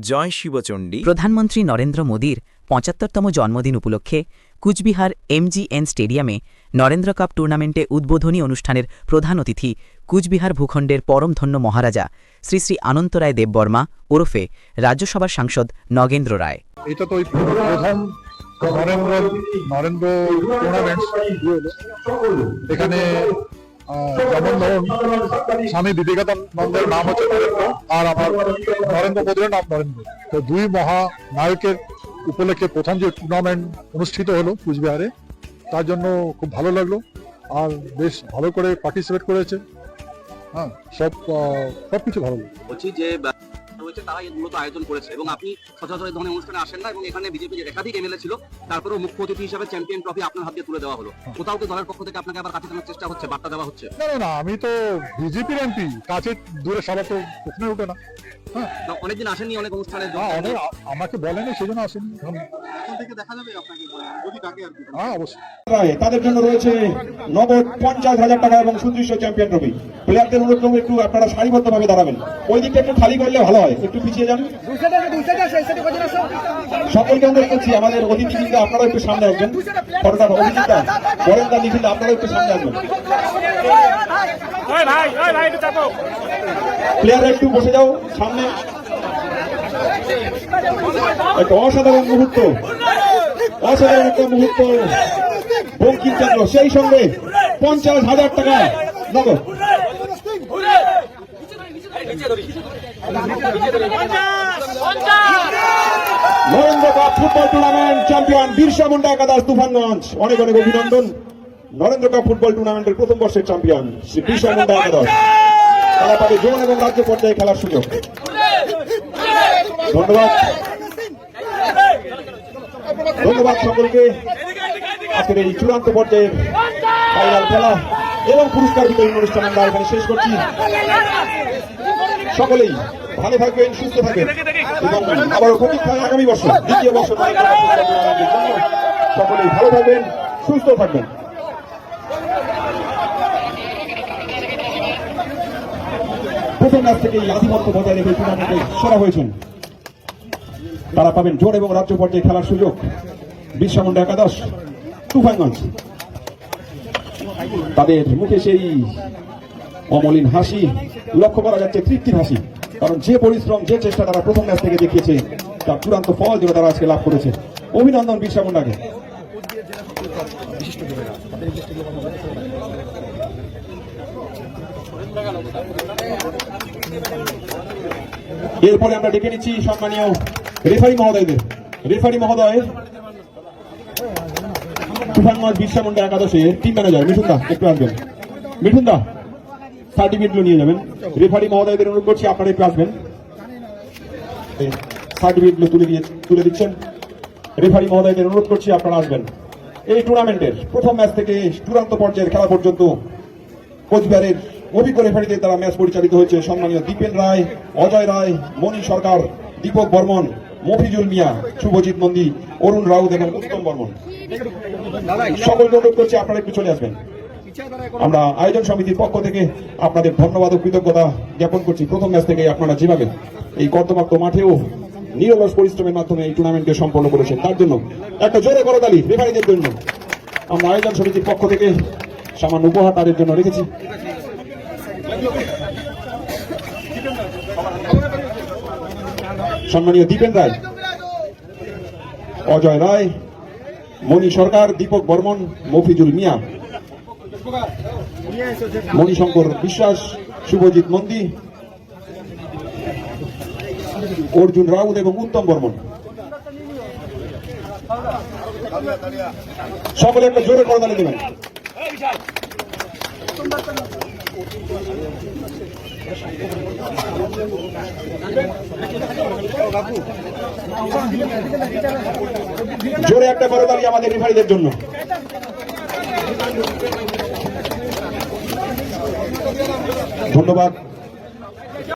জয় শিবচণ্ডী। প্রধানমন্ত্রী নরেন্দ্র মোদীর পঁচাত্তরতম জন্মদিন উপলক্ষে কুচবিহার এমজিএন স্টেডিয়ামে নরেন্দ্র কাপ টুর্নামেন্টে উদ্বোধনী অনুষ্ঠানের প্রধান অতিথি কুচবিহার ভূখণ্ডের পরমধন্য মহারাজা শ্রী শ্রী আনন্ত রায় দেববর্মা ওরফে রাজ্যসভার সাংসদ নগেন্দ্র রায়। এটা তো প্রথম নরেন্দ্র নরেন্দ্র টুর্নামেন্ট এখানে স্বামী বিবেকানন্দের নাম হচ্ছে আর আমার নরেন্দ্র মোদীর নাম নরেন্দ্র। তো দুই মহা নায়কের উপলক্ষে প্রথম যে টুর্নামেন্ট অনুষ্ঠিত হলো কুচবিহারে, তার জন্য খুব ভালো লাগল, আর বেশ ভালো করে পার্টিসিপেট করেছে। হ্যাঁ সব সব কিছু ভালো লাগল। যে বা, রয়েছে তারা এর মূলত আয়োজন করেছে এবং আপনি সচরাচর এই ধরনের অনুষ্ঠানে আসেন না এবং এখানে বিজেপি যে একাধিক এমএলএ ছিল তারপরেও মুখ্য অতিথি হিসেবে চ্যাম্পিয়ন ট্রফি আপনার হাত তুলে দেওয়া হলো। কোথাও কি দলের পক্ষ থেকে আপনাকে আবার কাছে টানার চেষ্টা হচ্ছে বার্তা দেওয়া হচ্ছে? না না আমি তো বিজেপির এমপি কাছে দূরে সবার তো প্রশ্নই ওঠে না। হ্যাঁ। অনেকদিন আসেননি অনেক অনুষ্ঠানে অনেক আ- আমাকে বলেনি সেই জন্য আসেনি অবশ্যই। রায় তাদের জন্য রয়েছে নগদ পঞ্চাশ হাজার টাকা এবং সুদৃশ্য চ্যাম্পিয়ন ট্রফি। প্লেয়ারদের অনুরোধ করব একটু আপনারা সারিবদ্ধভাবে দাঁড়াবেন। ওই দিকটা একটু খালি করলে ভালো হয়। একটু পিছিয়ে যান সকলকে অনুরোধ করছি আমাদের অতিথিবৃন্দ আপনারা একটু সামনে আসবেন ফটোগ্রাফার অভিজিৎদা বরেন্দা নিখিল আপনারা একটু সামনে আসবেন প্লেয়াররা একটু বসে যাও সামনে একটা অসাধারণ মুহূর্ত অসাধারণ একটা মুহূর্ত বঙ্কিমচন্দ্র সেই সঙ্গে পঞ্চাশ হাজার টাকা নগদ Narendra football tournament champion Birsa Munda একাদশ তুফানগঞ্জ। অনেক অনেক অভিনন্দন। নরেন্দ্র কাপ ফুটবল টুর্নামেন্টের প্রথম বর্ষের চ্যাম্পিয়ন শ্রী বিরসা মুন্ডা একাদশ। তারা পাবে জোন এবং রাজ্য পর্যায়ে খেলার সুযোগ। ধন্যবাদ। ধন্যবাদ সকলকে। আজকের এই চূড়ান্ত পর্যায়ের ফাইনাল খেলা এবং পুরস্কার বিতরণ অনুষ্ঠান আমরা এখানে শেষ করছি। সকলেই ভালো থাকবেন সুস্থ থাকবেন। এবং আবারও প্রতীক্ষা আগামী বছর দ্বিতীয় বছর। সকলেই ভালো থাকবেন সুস্থ থাকবেন। প্রথম ম্যাচ থেকেই আধিপত্য বজায় রেখে টুর্নামেন্টে সেরা হয়েছেন। তারা পাবেন জোর এবং রাজ্য পর্যায়ে খেলার সুযোগ। বিরসা মুন্ডা একাদশ তুফানগঞ্জ। তাদের মুখে সেই অমলিন হাসি লক্ষ্য করা যাচ্ছে তৃপ্তির হাসি। কারণ যে পরিশ্রম, যে চেষ্টা তারা প্রথম ম্যাচ থেকে দেখিয়েছে, তার চূড়ান্ত ফল যেটা তারা আজকে লাভ করেছে। অভিনন্দন বিরসা মুন্ডাকে এরপরে আমরা ডেকে নিচ্ছি সম্মানীয় রেফারি মহোদয়দের। রেফারি মহোদয় তুফানগঞ্জ বিরসা মুন্ডা একাদশের টিম ম্যানেজার মিঠুন দা একটু আসবেন মিঠুন দা সার্টিফিকেটগুলো নিয়ে যাবেন রেফারি মহোদয়দের অনুরোধ করছি, আপনারা একটু আসবেন। সার্টিফিকেটগুলো তুলে দিয়ে তুলে দিচ্ছেন। রেফারি মহোদয়দের অনুরোধ করছি, আপনারা আসবেন। এই টুর্নামেন্টের প্রথম ম্যাচ থেকে চূড়ান্ত পর্যায়ের খেলা পর্যন্ত কোচবিহারের অভিজ্ঞ রেফারিদের দ্বারা ম্যাচ পরিচালিত হয়েছে। সম্মানীয় দীপেন রায়, অজয় রায়, মণি সরকার, দীপক বর্মন, মফিজুল মিয়া, শুভজিৎ নন্দী অরুণ রাউত এবং উত্তম বর্মন। সকলকে অনুরোধ করছি, আপনারা একটু চলে আসবেন। আমরা আয়োজন সমিতির পক্ষ থেকে আপনাদের ধন্যবাদ ও কৃতজ্ঞতা জ্ঞাপন করছি। প্রথম ম্যাচ থেকে আপনারা যেভাবে এই কর্তমাক্ত মাঠেও নিরলস পরিশ্রমের মাধ্যমে এই টুর্নামেন্টকে সম্পন্ন করেছেন, তার জন্য একটা জোরে করো করতালি রেফারিদের জন্য আমরা আয়োজন সমিতির পক্ষ থেকে সামান্য উপহার তাদের জন্য রেখেছি। সম্মানীয় দীপেন রায়, অজয় রায়, মণি সরকার, দীপক বর্মন, মফিজুল মিয়া মণিশঙ্কর বিশ্বাস, শুভজিৎ নন্দী অর্জুন রাউত এবং উত্তম বর্মন। সকলে একটা জোরে করতালি দেবেন। জোরে একটা করতালি আমাদের রেফারিদের জন্য। ধন্যবাদ।